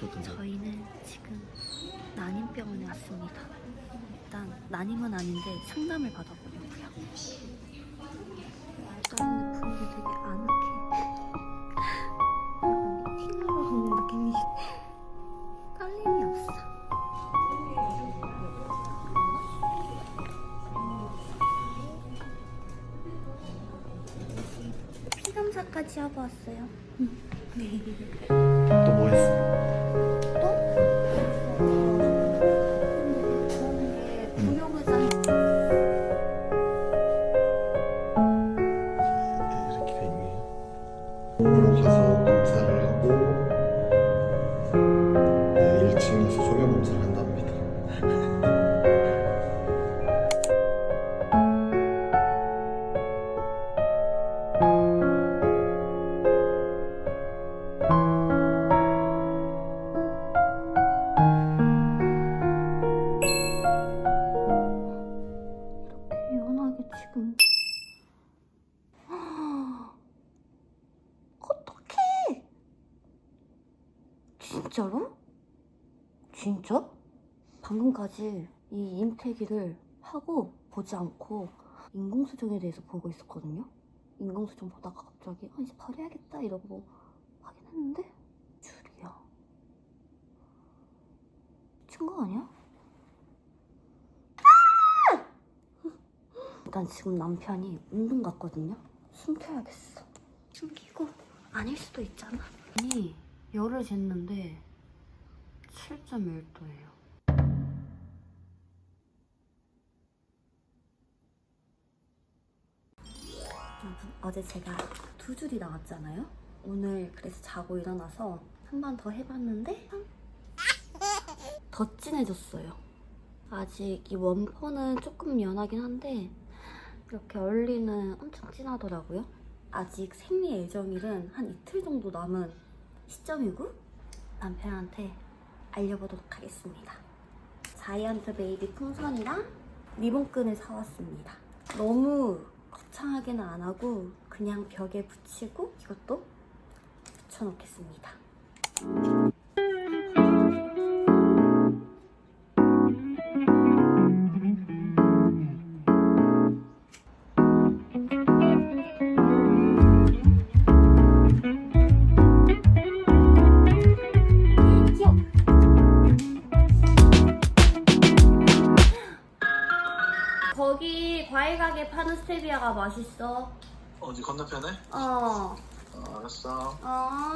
저희는 지금 난임병원에 왔습니다. 일단 난임은 아닌데 상담을 받아보려고요. 일단 근데 분위기 되게 아늑해. 약간 티나러 오는 느낌이 떨림이 없어. 피 검사까지 하고 왔어요. 또 뭐 했어? 진짜로? 진짜? 방금까지 이 임태기를 하고 보지 않고 인공수정에 대해서 보고 있었거든요 인공수정 보다가 갑자기 아 이제 버려야겠다 이러고 확인했는데 줄이야 미친 거 아니야? 일단 지금 남편이 운동 갔거든요. 숨겨야겠어. 숨기고 아닐 수도 있잖아. 아니 열을 쟀는데 7.1도예요. 여러분 어제 제가 두 줄이 나왔잖아요. 오늘 그래서 자고 일어나서 한 번 더 해봤는데 더 진해졌어요. 아직 이 원포는 조금 연하긴 한데 이렇게 얼리는 엄청 진하더라고요. 아직 생리 예정일은 한 이틀 정도 남은 시점이고 남편한테 알려보도록 하겠습니다. 자이언트 베이비 풍선이랑 리본끈을 사왔습니다. 너무 거창하게는 안 하고 그냥 벽에 붙이고 이것도 붙여놓겠습니다. 맛있어. 어디 건너편에? 어. 어, 알았어. 어.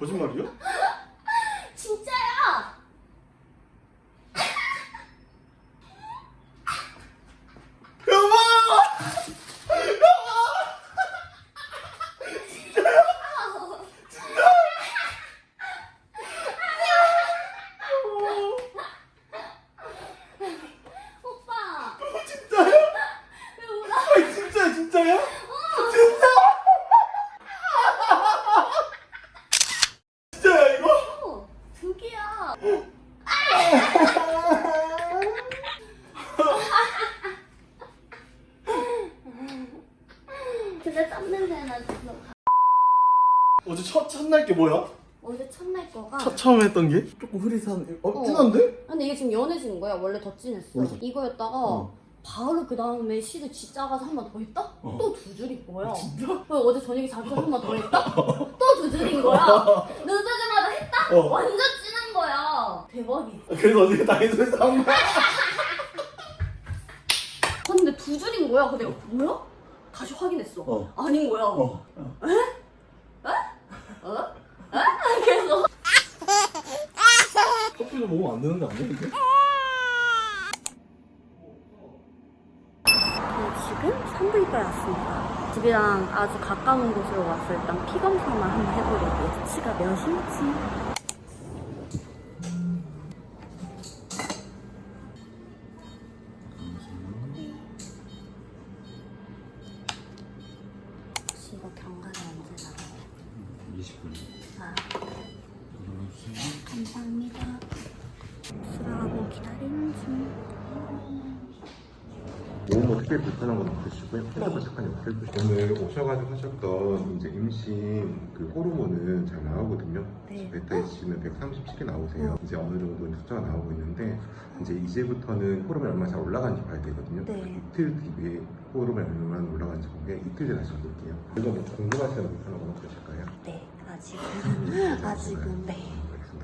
거짓말이야? 진짜야 오빠 진짜야? 왜 울어? 아니 진짜 진짜야? 진짜? 진짜야 이거? 어, 드디어 근데 땀 냄새 나 지금 어제 첫 첫날 게 뭐야? 어제 첫날 거가 첫 처음 했던 게? 조금 흐릿한 어, 어. 진한데? 근데 이게 지금 연해진 거야 원래 더 진했어 원래 더- 이거였다가 어. 바로 그 다음에 시드 G 작아서 한 번 더 했다? 어. 또 두 줄인 거야 진짜? 그리고 어제 저녁에 자기 전에 한번 더 했다? 또 거야. 눈 뜨자마자 했다? 어. 완전 진한 거야. 대박이지. 그래서 언니가 다이소에서 산 거야. 근데 두 줄인 거야. 근데 내가 뭐야? 다시 확인했어. 어. 아닌 거야. 어. 어? 그래서 커피도 먹으면 안 되는 거 아니야? 근데? 지금 산부인과에 왔습니다. 집이랑 아주 가까운 곳으로 와서 일단 피 검사만 한번 해보려고. 수치가 몇인지. 몸뭐 특별히 불편한 건 없으시고요. 핸드폰 잠깐 옆에 두시고 오늘 오셔가지고 하셨던 이제 임신 그 호르몬은 잘 나오거든요. 네. 베타 H는 137이 나오세요. 이제 어느 정도 숫자가 나오고 있는데 이제 이제부터는 호르몬이 얼마나 잘 올라가는지 봐야 되거든요. 네. 이틀 뒤에 호르몬이 얼마나 올라가는지 보게 이틀 뒤에 다시 볼게요. 이거 뭐 궁금하시는 불편한 건 없으실까요? 네, 아직은 아직은 네.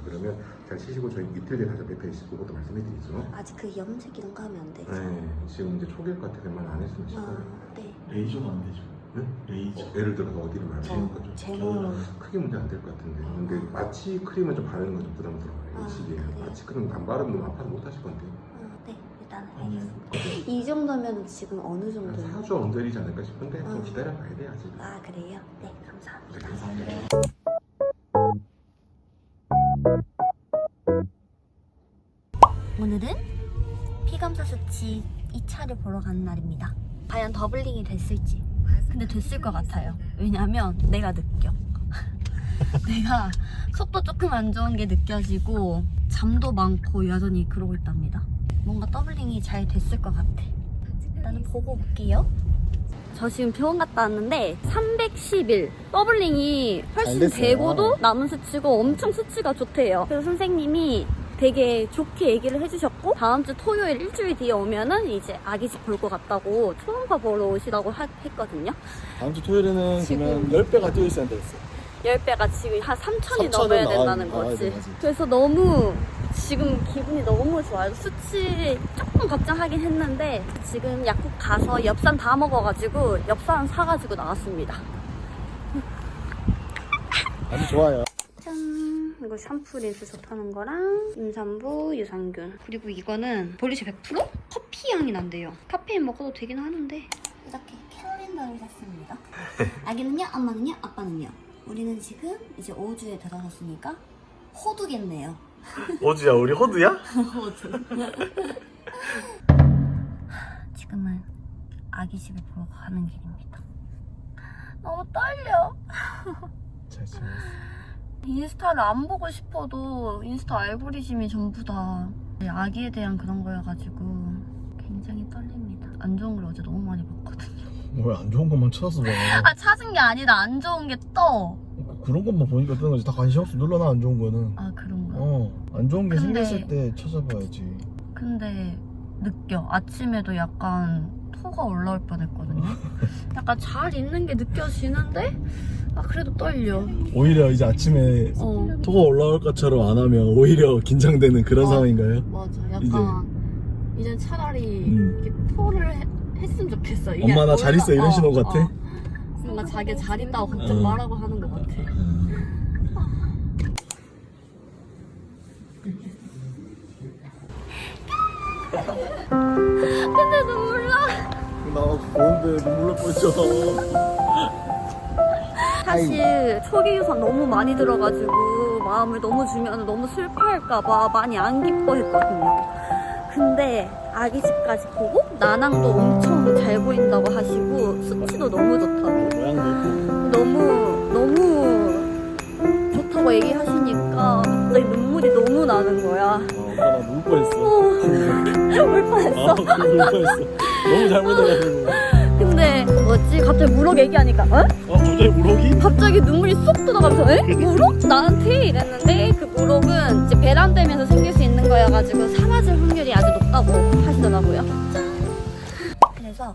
그러면 잘 치시고 저희 이틀 뒤에 다시 베타 H 보고도 말씀해 드리죠. 아직 그 염색 이런 거 하면 안 되죠? 네, 지금 이제 초기일 것 같아서 웬만 안 했으면 아, 싶어요. 네. 레이저가 안 되죠. 네? 레이저. 어, 예를 들어서 어디를 말하는 어, 거죠? 제모. 크게 문제 안 될 것 같은데 근데 마취 크림을 좀 바르는 건 좀 부담스러워요 아, 이 시기에 네. 마취 크림 안 바르면 너무 아파서 못 하실 건데 아, 네, 일단. 알겠습니다. 이 정도면 지금 어느 한 정도요? 4주 언저리지 않을까 싶은데 좀 아. 기다려 봐야 돼 아직 아, 그래요? 네, 감사합니다. 네, 감사합니다. 오늘은 피검사 수치 2차를 보러 가는 날입니다. 과연 더블링이 됐을지. 근데 됐을 것 같아요. 왜냐면 내가 느껴. 내가 속도 조금 안 좋은 게 느껴지고 잠도 많고 여전히 그러고 있답니다. 뭔가 더블링이 잘 됐을 것 같아. 일단은 보고 올게요. 저 지금 병원 갔다 왔는데 311 더블링이 훨씬. 되고도 남은 수치고 엄청 수치가 좋대요. 그래서 선생님이 되게 좋게 얘기를 해주셨고 다음 주 토요일 일주일 뒤에 오면은 이제 아기 집 볼 것 같다고 초음파 보러 오시라고 하- 했거든요. 다음 주 토요일에는 지금- 그러면 10배가 뛰어 있어야 됐어. 10배가 지금 한 3천이 3,000은 넘어야 나와야 된다는 나와야 거지. 돼가지고. 그래서 너무 지금 기분이 너무 좋아요. 수치 조금 걱정하긴 했는데 지금 약국 가서 엽산 다 먹어가지고 엽산 사가지고 나왔습니다. 아주 좋아요. 짠! 이거 샴푸 린스 좋다는 거랑 임산부 유산균 그리고 이거는 볼리시 100% 커피 향이 난대요. 카페인 먹어도 되긴 하는데 이렇게 캘린더를 샀습니다. 아기는요? 엄마는요? 아빠는요? 우리는 지금 이제 5주에 들어갔으니까 호두겠네요. 어주야, 우리 호두야? 호두. 지금은 아기 집에 보러 가는 길입니다. 너무 떨려. 잘 지냈어. 인스타를 안 보고 싶어도 인스타 알고리즘이 전부 다 아기에 대한 그런 거여가지고 굉장히 떨립니다. 안 좋은 걸 어제 너무 많이 봤거든요. 뭐야, 안 좋은 것만 봐. 아 찾은 게 아니라 안 좋은 게 떠. 그런 것만 보니까 뜨는 거지. 다 관심 없어. 눌러놔, 안 좋은 거는. 아 그런가? 어, 안 좋은 게 근데- 생겼을 때 찾아봐야지. 근데 느껴. 아침에도 약간 토가 올라올 뻔했거든요. 약간 잘 있는 게 느껴지는데 아 그래도 떨려. 오히려 이제 아침에 어 토가 올라올 것처럼 안 하면 오히려 긴장되는 그런 어. 상황인가요? 맞아. 약간 이제 차라리 음. 이렇게 토를 해- 했으면 좋겠어. 이게 엄마 나잘 있어 이런 어, 신호 같아? 어. 뭔가 자기 잘 있다고 걱정 어. 말라고 하는 것 같아. 근데 눈물 나. 나 보는데 눈물 날 뻔했잖아. 사실 초기 유산 너무 많이 들어가지고 마음을 너무 주면 너무 슬퍼할까봐 많이 안 기뻐했거든요. 근데 아기 집까지 보고 나낭도 엄청 잘 보인다고 하시고 수치도 너무 좋다고. 너무 너무 좋다고 얘기하시니까 갑자기 눈물이 너무 나는 거야. 아, 나울 뻔했어. 울 아, 뻔했어. 울 뻔했어. 너무 잘못해가지고. 근데 뭐지? 갑자기 무럭 얘기하니까 어? 어, 갑자기 우럭이? 갑자기 눈물이 쏙 들어가면서 에? 무럭? 나한테? 이랬는데 그 무럭은 이제 배란되면서 생길 수 있는 거여가지고 사라질 확률이 아주 높다고 하시더라고요. 그래서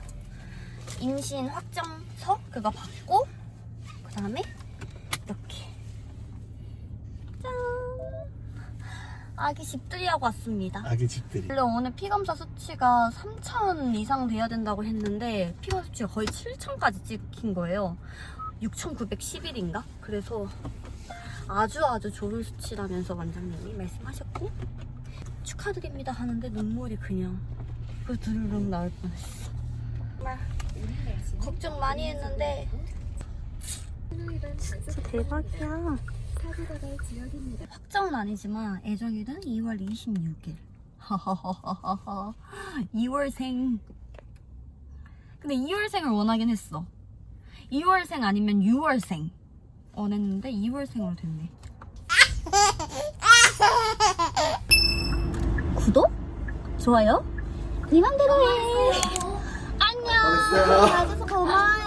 임신 확정서 그거 받고 그 다음에 이렇게 아기 집들이하고 왔습니다. 아기 집들이. 원래 오늘 피검사 수치가 3,000 이상 돼야 된다고 했는데 피검사 수치가 거의 7,000까지 찍힌 거예요. 6,911인가? 그래서 아주 아주 좋은 수치라면서 원장님이 말씀하셨고 축하드립니다 하는데 눈물이 그냥 그 드르륵 나올 뻔했어. 정말 걱정 많이 했는데 진짜 대박이야. 확정은 아니지만 애정일은 2월 26일. 2월생. 근데 2월생을 원하긴 했어. 2월생 아니면 6월생 원했는데 2월생으로 됐네. 구독? 좋아요? 네 맘대로 해. 안녕. 와줘서 고마워요.